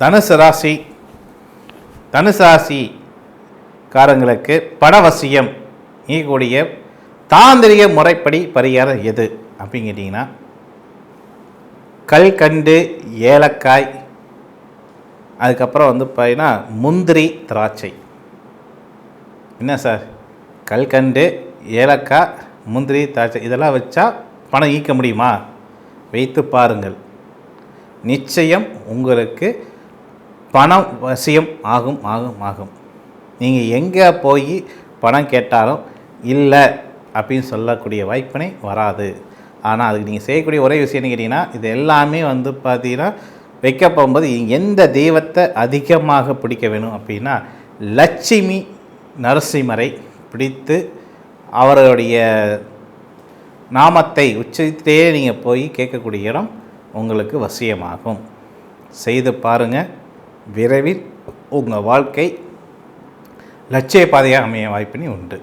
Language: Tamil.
தனுசு ராசி தனுசு ராசி காரங்களுக்கு பணவசியம். நீக்கக்கூடிய தாந்திரிக முறைப்படி பரிகாரம் எது அப்படின்னு கேட்டிங்கன்னா கல்கண்டு ஏலக்காய் அதுக்கப்புறம் வந்து பார்த்தீங்கன்னா முந்திரி திராட்சை. என்ன சார்? கல்கண்டு ஏலக்காய் முந்திரி திராட்சை இதெல்லாம் வச்சா பணம் ஈக்க முடியுமா? வைத்து பாருங்கள். நிச்சயம் உங்களுக்கு பணம் வசியம் ஆகும் ஆகும் ஆகும். நீங்கள் எங்கே போய் பணம் கேட்டாலும் இல்லை அப்படின்னு சொல்லக்கூடிய வாய்ப்பினை வராது. ஆனால் அதுக்கு நீங்கள் செய்யக்கூடிய ஒரே விஷயம் கேட்டிங்கன்னா இது எல்லாமே வந்து பார்த்தீங்கன்னா வைக்க போகும்போது எந்த தெய்வத்தை அதிகமாக பிடிக்க வேணும் அப்படின்னா லட்சுமி நரசிம்மரை பிடித்து அவருடைய நாமத்தை உச்சரித்தே நீங்கள் போய் கேட்கக்கூடிய இடம் உங்களுக்கு வசியமாகும். செய்து பாருங்கள் விரைவில் உங்கள் வாழ்க்கை லட்சிய பாதையாக அமைய வாய்ப்பினை உண்டு.